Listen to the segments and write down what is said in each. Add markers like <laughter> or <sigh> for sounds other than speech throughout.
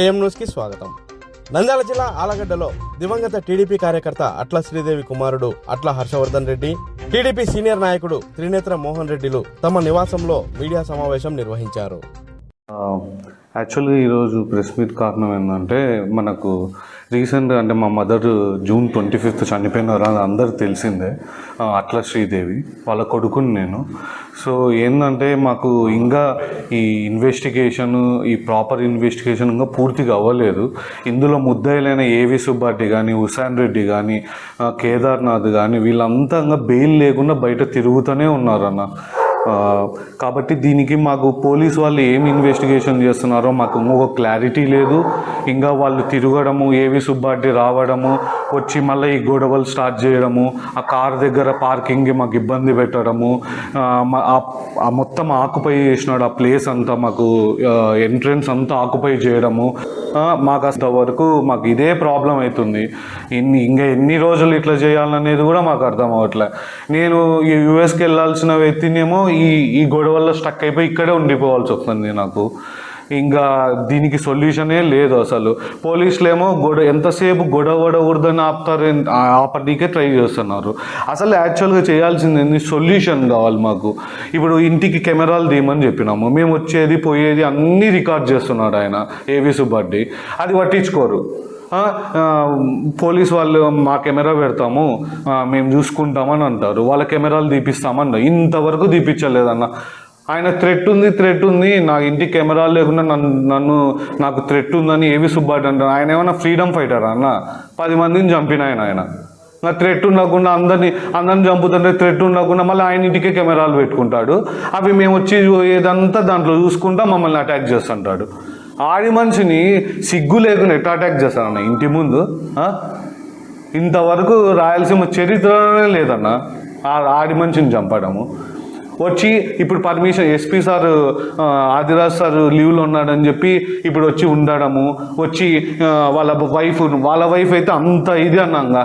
AM న్యూస్కి స్వాగతం. నంద్యాల జిల్లా ఆలగడ్డలో దివంగత టీడీపీ కార్యకర్త అట్ల శ్రీదేవి కుమారుడు అట్ల హర్షవర్ధన్ రెడ్డి టీడీపీ సీనియర్ నాయకుడు త్రినేత్ర మోహన్ రెడ్డిలు తమ నివాసంలో మీడియా సమావేశం నిర్వహించారు. యాక్చువల్గా ఈరోజు ప్రెస్ మీట్ కారణం ఏంటంటే మనకు రీసెంట్గా అంటే మా మదర్ జూన్ ట్వంటీ ఫిఫ్త్ చనిపోయినారు అని అందరికి తెలిసిందే. అట్లా అట్ల శ్రీదేవి వాళ్ళ కొడుకుని నేను. సో ఏంటంటే మాకు ఇంకా ఈ ఇన్వెస్టిగేషన్ ఈ ప్రాపర్ ఇన్వెస్టిగేషన్ ఇంకా పూర్తిగా అవ్వలేదు. ఇందులో ముద్దాయిలైన ఏవి సుబ్బారెడ్డి కానీ హుసాన్ రెడ్డి కానీ కేదార్నాథ్ కానీ వీళ్ళంతా ఇంకా బెయిల్ లేకుండా బయట తిరుగుతూనే ఉన్నారన్న. కాబట్టి దీనికి మాకు పోలీస్ వాళ్ళు ఏం ఇన్వెస్టిగేషన్ చేస్తున్నారో మాకు ఒక క్లారిటీ లేదు. ఇంకా వాళ్ళు తిరగడము ఏవి సుబ్బారెడ్డి రావడము వచ్చి మళ్ళీ ఈ గొడవలు స్టార్ట్ చేయడము ఆ కార్ దగ్గర పార్కింగ్కి మాకు ఇబ్బంది పెట్టడము ఆ, మొత్తం ఆకుపై చేసినాడు ఆ ప్లేస్ అంతా మాకు ఎంట్రన్స్ అంతా ఆకుపై చేయడము. మాకు మాకు అంతవరకు మాకు ఇదే ప్రాబ్లం అవుతుంది ఇన్ని ఇంకా ఎన్ని రోజులు ఇట్లా చేయాలనేది కూడా మాకు అర్థం అవ్వట్లే. నేను ఈ యుఎస్కి వెళ్ళాల్సిన వ్యక్తినేమో ఈ ఈ గొడవల్లో స్టక్ అయిపోయి ఇక్కడే ఉండిపోవాల్సి వస్తుంది నాకు. ఇంకా దీనికి సొల్యూషనే లేదు అసలు. పోలీసులు ఏమో గొడవ ఎంతసేపు గొడవ పడకూడదని ఆపుతారు ఆపడానికే ట్రై చేస్తున్నారు. అసలు యాక్చువల్గా చేయాల్సింది ఏంది? సొల్యూషన్ కావాలి మాకు. ఇప్పుడు ఇంటికి కెమెరాలు తీయమని చెప్పినాము. మేము వచ్చేది పోయేది అన్నీ రికార్డ్ చేస్తున్నాడు ఆయన. ఏవి సుబ్బారెడ్డి. అది పట్టించుకోరు. పోలీస్ వాళ్ళు మా కెమెరా పెడతాము మేము చూసుకుంటామని అంటారు. వాళ్ళ కెమెరాలు తీపిస్తామన్న ఇంతవరకు తీపిచ్చలేదన్న. ఆయన థ్రెట్ ఉంది థ్రెట్ ఉంది. నా ఇంటి కెమెరాలు లేకుండా నన్ను నన్ను నాకు థ్రెట్ ఉందని ఏవి సుబ్బాటి అంటారు. ఆయన ఏమైనా ఫ్రీడమ్ ఫైటర్ అన్న? పది మందిని చంపిన ఆయన ఆయన. నా థ్రెట్ ఉండకుండా అందరిని అందరిని చంపుతుంటే థ్రెట్ ఉండకుండా మళ్ళీ ఆయన ఇంటికే కెమెరాలు పెట్టుకుంటాడు. అవి మేము వచ్చి ఏదంతా దాంట్లో చూసుకుంటా మమ్మల్ని అటాక్ చేస్తుంటాడు. ఆడి మనిషిని సిగ్గు లేకుండా ఎట్లా అటాక్ చేస్తారన్న ఇంటి ముందు ఇంతవరకు రాయలసీమ చరిత్రలోనే లేదన్న. ఆడి మనిషిని చంపడము. వచ్చి ఇప్పుడు permission SP sir Adiraj sir లీవ్లో ఉన్నాడని చెప్పి ఇప్పుడు వచ్చి ఉండడము. వచ్చి వాళ్ళ వైఫ్ వాళ్ళ వైఫ్ అయితే అంత ఇది అన్నాగా.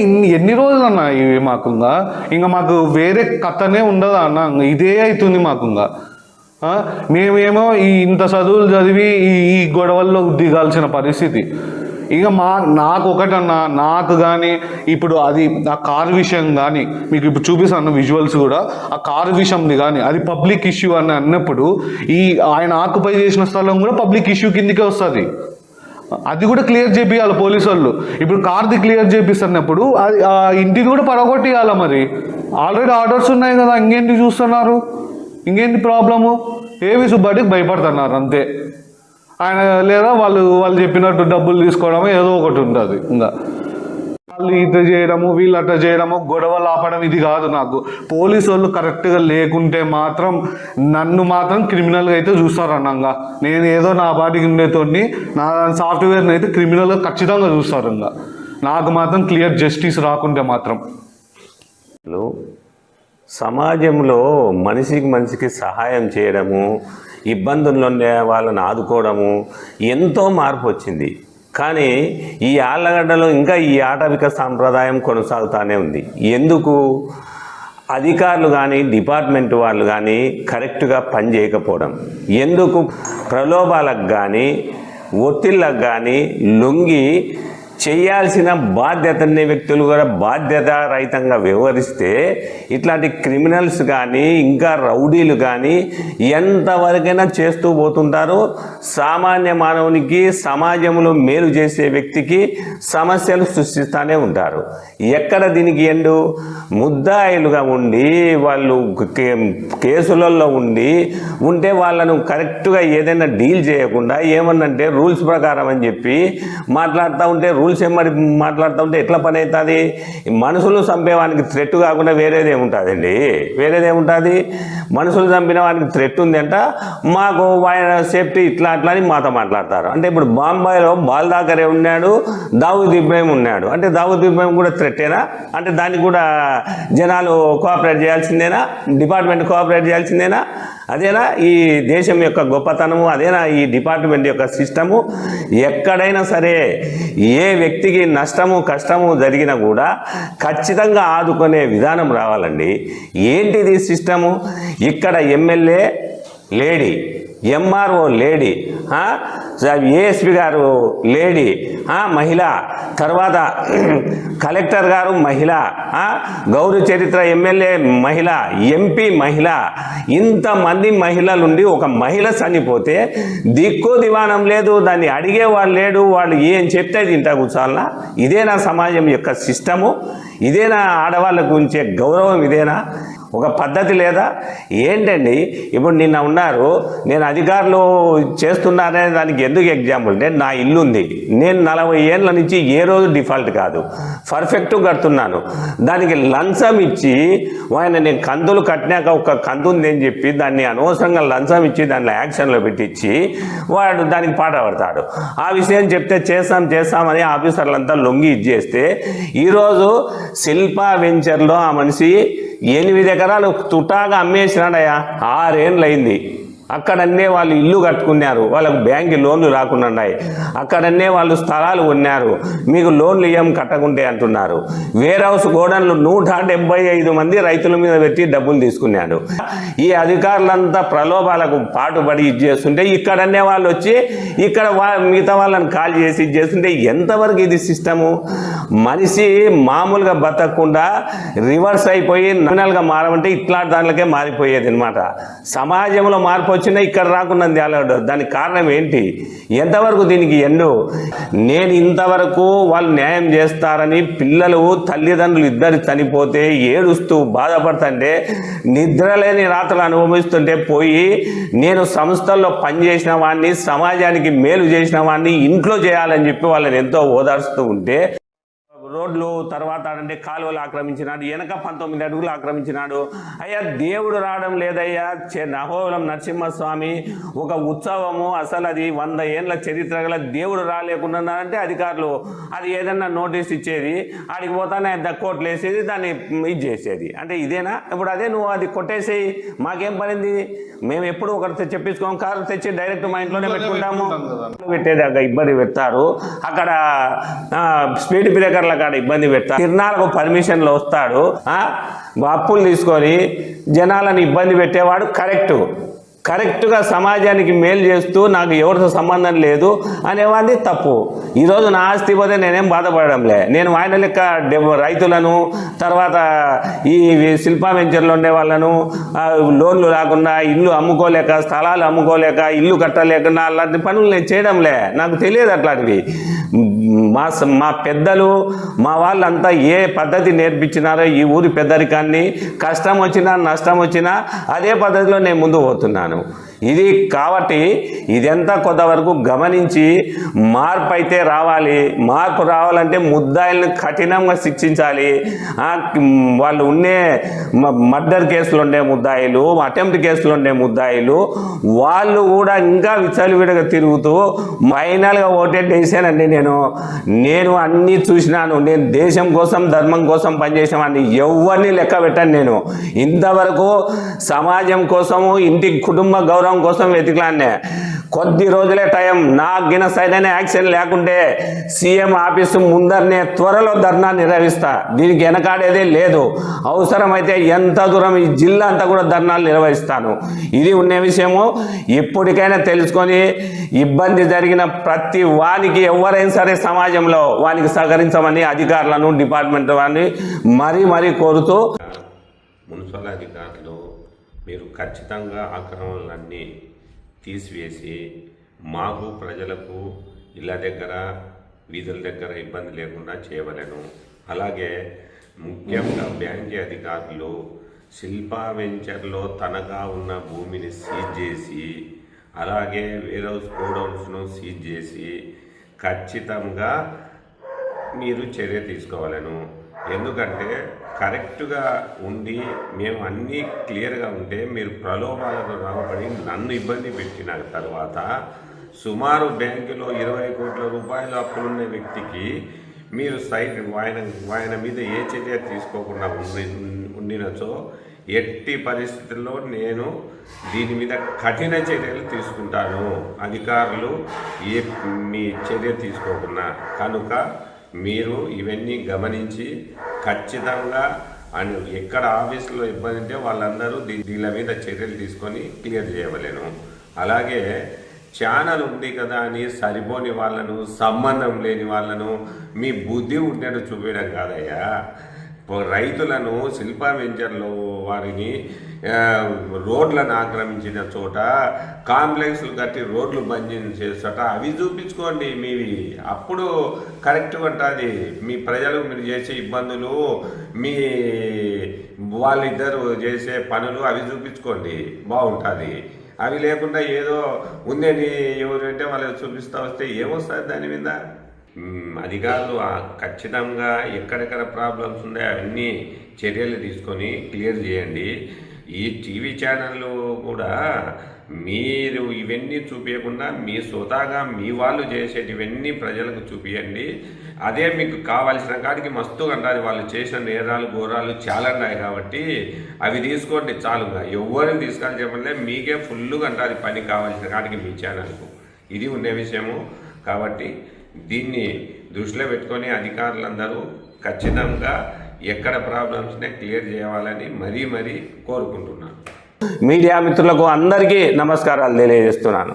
ఇన్ని ఎన్ని రోజులు అన్న ఇవి మాకుంగా ఇంకా మాకు వేరే కథనే ఉండదు అన్న? ఇదే అవుతుంది మాకుంగా మేమేమో ఈ ఇంత చదువులు చదివి ఈ ఈ గొడవల్లో దిగాల్సిన పరిస్థితి. ఇక మా నాకు ఒకటన్నా నాకు కానీ ఇప్పుడు అది ఆ కార్ విషయం కానీ మీకు ఇప్పుడు చూపిస్తాను విజువల్స్ కూడా ఆ కార్ విషయంది కానీ అది పబ్లిక్ ఇష్యూ అని అన్నప్పుడు ఈ ఆయన ఆకుపై చేసిన స్థలం కూడా పబ్లిక్ ఇష్యూ కిందకే వస్తుంది. అది కూడా క్లియర్ చేపియాలి పోలీసు వాళ్ళు ఇప్పుడు కార్ది క్లియర్ చేపిస్తున్నప్పుడు అది ఆ ఇంటిని కూడా పడగొట్టియాల మరి. ఆల్రెడీ ఆర్డర్స్ ఉన్నాయి కదా ఇంకేంటి చూస్తున్నారు? ఇంకేంటి ప్రాబ్లము? ఏవి సుబ్బాడికి భయపడుతున్నారు అంతే. ఆయన లేదా వాళ్ళు వాళ్ళు చెప్పినట్టు డబ్బులు తీసుకోవడం ఏదో ఒకటి ఉంటుంది ఇంకా. వాళ్ళు ఇట్లా చేయడము వీళ్ళు అట్లా చేయడము గొడవలు ఆపడం ఇది కాదు నాకు. పోలీసు వాళ్ళు కరెక్ట్గా లేకుంటే మాత్రం నన్ను మాత్రం క్రిమినల్గా అయితే చూస్తారు అన్నంగా నేను ఏదో నా బాటికి ఉండేతోని నా సాఫ్ట్వేర్ని అయితే క్రిమినల్గా ఖచ్చితంగా చూస్తారు ఇంకా నాకు మాత్రం క్లియర్ జస్టిస్ రాకుంటే మాత్రం. హలో. సమాజంలో మనిషికి మనిషికి సహాయం చేయడము ఇబ్బందుల్లో ఉండే వాళ్ళని ఆదుకోవడము ఎంతో మార్పు వచ్చింది. కానీ ఈ ఆళ్ళగడ్డలో ఇంకా ఈ ఆటవిక సాంప్రదాయం కొనసాగుతూనే ఉంది. ఎందుకు? అధికారులు కానీ డిపార్ట్మెంట్ వాళ్ళు కానీ కరెక్ట్గా పని చేయకపోవడం. ఎందుకు? ప్రలోభాలకు కానీ ఒత్తిళ్ళకు కానీ లొంగి చేయాల్సిన బాధ్యతని వ్యక్తులు కూడా బాధ్యత రహితంగా వ్యవహరిస్తే ఇట్లాంటి క్రిమినల్స్ కానీ ఇంకా రౌడీలు కానీ ఎంతవరకైనా చేస్తూ పోతుంటారు. సామాన్య మానవునికి సమాజంలో మేలు చేసే వ్యక్తికి సమస్యలు సృష్టిస్తూనే ఉంటారు. ఎక్కడ దీనికి ఎండు? ముద్దాయిలుగా ఉండి వాళ్ళు కే- కేసులలో ఉండి ఉంటే వాళ్ళను కరెక్ట్గా ఏదైనా డీల్ చేయకుండా ఏమన్నంటే రూల్స్ ప్రకారం అని చెప్పి మాట్లాడుతూ ఉంటే రూల్స్ మరి మాట్లాడుతూ ఉంటే ఎట్లా పని అవుతుంది మనుషులు చంపేవానికి థ్రెట్ కాకుండా వేరేది ఏముంటుందండి? వేరేది ఏముంటుంది? మనుషులు చంపిన వానికి థ్రెట్ ఉందంట మాకు ఆయన సేఫ్టీ ఇట్లా అట్లా అని మాతో మాట్లాడతారు. అంటే ఇప్పుడు బాంబాయిలో బాల్ దాకరే ఉన్నాడు దావుద్ ఇబ్రాహిం ఉన్నాడు. అంటే దావుద్ ఇబ్రాహిం కూడా థ్రెట్టేనా అంటే దానికి కూడా జనాలు కోఆపరేట్ చేయాల్సిందేనా? డిపార్ట్మెంట్ కోఆపరేట్ చేయాల్సిందేనా? అదేనా? ఈ దేశం యొక్క గొప్పతనము అదేనా? ఈ డిపార్ట్మెంట్ యొక్క సిస్టము ఎక్కడైనా సరే ఏ వ్యక్తికి నష్టము కష్టము జరిగినా కూడా ఖచ్చితంగా ఆదుకునే విధానం రావాలండి. ఏంటిది సిస్టము? ఇక్కడ MLA lady MRO lady ASP గారు లేడీ మహిళ. తర్వాత <clears throat> కలెక్టర్ గారు మహిళ గౌరవ చరిత్ర ఎమ్మెల్యే మహిళ ఎంపీ మహిళ. ఇంతమంది మహిళలుండి ఒక మహిళ చనిపోతే దిక్కు దివానం లేదు దాన్ని అడిగేవాళ్ళు లేడు వాళ్ళు ఏం చెప్తే తింటా కూర్చోవాలనా? ఇదేనా సమాజం యొక్క సిస్టము ఇదేనా ఆడవాళ్ళకు ఉంచే గౌరవం ఇదేనా? ఒక పద్ధతి లేదా? ఏంటండి? ఇప్పుడు నిన్న ఉన్నారు నేను అధికారులు చేస్తున్నారనే దానికి ఎందుకు ఎగ్జాంపుల్ అంటే నా ఇల్లు ఉంది నేను నలభై ఏళ్ళ నుంచి ఏ రోజు డిఫాల్ట్ కాదు. పర్ఫెక్ట్ కడుతున్నాను. దానికి లంచం ఇచ్చి ఆయన నేను కందులు కట్టినాక ఒక కందు ఉంది అని చెప్పి దాన్ని అనవసరంగా లంచం ఇచ్చి దాన్ని యాక్షన్లో పెట్టించి వాడు దానికి పాట పడతాడు. ఆ విషయం చెప్తే చేస్తాం చేస్తామని ఆఫీసర్లంతా లొంగి ఇచ్చేస్తే ఈరోజు శిల్పా వెంచర్లో ఆ మనిషి ఎనిమిది ఎకరాలు తుటాగా అమ్మేసినాడయ్యా. ఆరేండ్లు అయింది అక్కడన్నే వాళ్ళు ఇల్లు కట్టుకున్నారు. వాళ్ళకు బ్యాంకు లోన్లు రాకుండా ఉన్నాయి. అక్కడన్నే వాళ్ళు స్థలాలు ఉన్నారు మీకు లోన్లు ఇయ్యం కట్టకుంటే అంటున్నారు. వేర్ హౌస్ గోడన్లు నూట డెబ్బై ఐదు మంది రైతుల మీద పెట్టి డబ్బులు తీసుకున్నాడు. ఈ అధికారులంతా ప్రలోభాలకు పాటుపడి ఇది చేస్తుంటే ఇక్కడన్నే వాళ్ళు వచ్చి ఇక్కడ మిగతా వాళ్ళని కాల్ చేసి ఇది చేస్తుంటే ఎంతవరకు ఇది సిస్టము? మనిషి మామూలుగా బతకకుండా రివర్స్ అయిపోయి నమినల్గా మారమంటే ఇట్లాంటి దాంట్లోకే మారిపోయేది అనమాట సమాజంలో మార్పు వచ్చినా ఇక్కడ రాకుండా తేలాడు దానికి కారణం ఏంటి? ఎంతవరకు దీనికి ఎన్నో? నేను ఇంతవరకు వాళ్ళు న్యాయం చేస్తారని పిల్లలు తల్లిదండ్రులు ఇద్దరు చనిపోతే ఏడుస్తూ బాధపడుతుంటే నిద్రలేని రాత్రులు అనుభవిస్తుంటే పోయి నేను సంస్థల్లో పనిచేసిన వాడిని సమాజానికి మేలు చేసిన వాడిని ఇంట్లో చేయాలని చెప్పి వాళ్ళని ఎంతో ఓదార్స్తూ ఉంటే రోడ్లు తర్వాత అంటే కాలువలు ఆక్రమించినాడు వెనక పంతొమ్మిది అడుగులు ఆక్రమించినాడు. అయ్యా దేవుడు రావడం లేదయ్యా. నహోలం నరసింహస్వామి ఒక ఉత్సవము అసలు అది వంద ఏండ్ల చరిత్ర గల దేవుడు రాలేకున్నాడంటే అధికారులు అది ఏదన్నా నోటీస్ ఇచ్చేది ఆడికి పోతానే కోట్లు వేసేది దాన్ని ఇది చేసేది. అంటే ఇదేనా? ఇప్పుడు అదే నువ్వు అది కొట్టేసేయి మాకేం పనింది? మేము ఎప్పుడు ఒకరితో చెప్పించుకోం కారు తెచ్చి డైరెక్ట్ మా ఇంట్లోనే పెట్టుకుంటాము. పెట్టేదాకా ఇబ్బంది పెడతారు. అక్కడ స్పీడ్ బ్రేకర్ల కాడ ఇబ్బంది పెడతాడు తిరునాళ్ళకు పర్మిషన్లు వస్తాడు అప్పులు తీసుకొని జనాలను ఇబ్బంది పెట్టేవాడు కరెక్టు. కరెక్ట్గా సమాజానికి మేలు చేస్తూ నాకు ఎవరితో సంబంధం లేదు అనేవాది తప్పు. ఈరోజు నా ఆస్తి పోతే నేనేం బాధపడడంలే. నేను ఆయన లెక్క డెబ్ రైతులను తర్వాత ఈ శిల్పా వెంచర్లో ఉండే వాళ్ళను లోన్లు రాకుండా ఇల్లు అమ్ముకోలేక స్థలాలు అమ్ముకోలేక ఇల్లు కట్టలేకుండా అలాంటి పనులు నేను చేయడంలే. నాకు తెలియదు అట్లాంటివి. మా స- మా పెద్దలు మా వాళ్ళంతా ఏ పద్ధతి నేర్పించినారో ఈ ఊరి పెద్దరికాన్ని కష్టం వచ్చినా నష్టం వచ్చినా అదే పద్ధతిలో నేను ముందు పోతున్నాను. know ఇది కాబట్టి ఇదంతా కొంతవరకు గమనించి మార్పు అయితే రావాలి. మార్పు రావాలంటే ముద్దాయిల్ని కఠినంగా శిక్షించాలి. వాళ్ళు ఉండే మర్డర్ కేసులు ఉండే ముద్దాయిలు అటెంప్ట్ కేసులు ఉండే ముద్దాయిలు వాళ్ళు కూడా ఇంకా విచ్చలవిడిగా తిరుగుతూ ఫైనల్గా ఓటేట్ వేసానండి నేను. నేను అన్నీ చూసినాను. నేను దేశం కోసం ధర్మం కోసం పనిచేసామని ఎవరిని లెక్క పెట్టాను నేను. ఇంతవరకు సమాజం కోసము ఇంటి కుటుంబ గౌరవం కోసం వెతికిలాన్నే కొద్ది రోజులే టైం. నా గిన సరైన యాక్షన్ లేకుంటే సీఎం ఆఫీసు ముందరనే త్వరలో ధర్నా నిర్వహిస్తా. దీనికి వెనకాడేదే లేదు. అవసరమైతే ఎంత దూరం ఈ జిల్లా అంతా కూడా ధర్నాలు నిర్వహిస్తాను. ఇది ఉన్న విషయము ఇప్పటికైనా తెలుసుకొని ఇబ్బంది జరిగిన ప్రతి వానికి ఎవరైనా సరే సమాజంలో వానికి సహకరించమని అధికారులను డిపార్ట్మెంట్ వారిని మరీ మరీ కోరుతూ మున్సిపల్ అధికారులు మీరు ఖచ్చితంగా ఆక్రమణలన్నీ తీసివేసి మాకు ప్రజలకు ఇళ్ళ దగ్గర వీధుల దగ్గర ఇబ్బంది లేకుండా చేయవలెను. అలాగే ముఖ్యంగా బ్యాంక్ అధికారులు శిల్పా వెంచర్లో తనగా ఉన్న భూమిని సీజ్ చేసి అలాగే వేరే గోడౌన్స్ను సీజ్ చేసి ఖచ్చితంగా మీరు చర్య తీసుకోవాలను. ఎందుకంటే కరెక్ట్గా ఉండి మేము అన్నీ క్లియర్గా ఉంటే మీరు ప్రలోభాలకు రాబడి నన్ను ఇబ్బంది పెట్టిన తర్వాత సుమారు బ్యాంకులో ఇరవై కోట్ల రూపాయల అప్పులున్న వ్యక్తికి మీరు సైట్ ఆయన ఆయన మీద ఏ చర్య తీసుకోకుండా ఉండి ఉండినచో ఎట్టి పరిస్థితుల్లో నేను దీని మీద కఠిన చర్యలు తీసుకుంటాను. అధికారులు ఏ మీ చర్య తీసుకోకుండా. కనుక మీరు ఇవన్నీ గమనించి ఖచ్చితంగా అండ్ ఎక్కడ ఆఫీసులో ఇబ్బంది ఉంటే వాళ్ళందరూ దీ- దీని మీద చర్యలు తీసుకొని క్లియర్ చేయవలేను. అలాగే ఛానల్ ఉంది కదా అని సరిపోని వాళ్ళను సంబంధం లేని వాళ్ళను మీ బుద్ధి ఉండేట్టు చూపించడం కాదయ్యా. రైతులను శిల్ప వెంచర్లు వారిని రోడ్లను ఆక్రమించిన చోట కాంప్లెక్స్లు కట్టి రోడ్లు బంద్ చేసట. అవి చూపించుకోండి మీవి. అప్పుడు కరెక్ట్ ఉంటుంది. మీ ప్రజలు మీరు చేసే ఇబ్బందులు మీ వాళ్ళిద్దరు చేసే పనులు అవి చూపించుకోండి. బాగుంటుంది. అవి లేకుండా ఏదో ఉందని ఎవరు అంటే వాళ్ళకి చూపిస్తా వస్తే ఏమొస్తుంది దాని మీద? అధికారులు ఖచ్చితంగా ఎక్కడెక్కడ ప్రాబ్లమ్స్ ఉన్నాయో అవన్నీ చర్యలు తీసుకొని క్లియర్ చేయండి. ఈ టీవీ ఛానళ్ళు కూడా మీరు ఇవన్నీ చూపించకుండా మీ సొతాగా మీ వాళ్ళు చేసేటివన్నీ ప్రజలకు చూపించండి అదే మీకు కావాల్సిన కాడికి మస్తు అంటారు వాళ్ళు చేసిన నేరాలు ఘోరాలు చాలా ఉన్నాయి కాబట్టి అవి తీసుకోండి చాలుగా. ఎవరిని తీసుకొని చెప్పలే మీకే ఫుల్గా అంటారు పని కావాల్సిన కాడికి మీ ఛానల్కు ఇది ఉండే విషయము. కాబట్టి దీన్ని దృష్టిలో పెట్టుకొని అధికారులందరూ ఖచ్చితంగా ఎక్కడ ప్రాబ్లమ్స్నే క్లియర్ చేయాలని మరీ మరీ కోరుకుంటున్నాను. మీడియా మిత్రులకు అందరికీ నమస్కారాలు తెలియజేస్తున్నాను.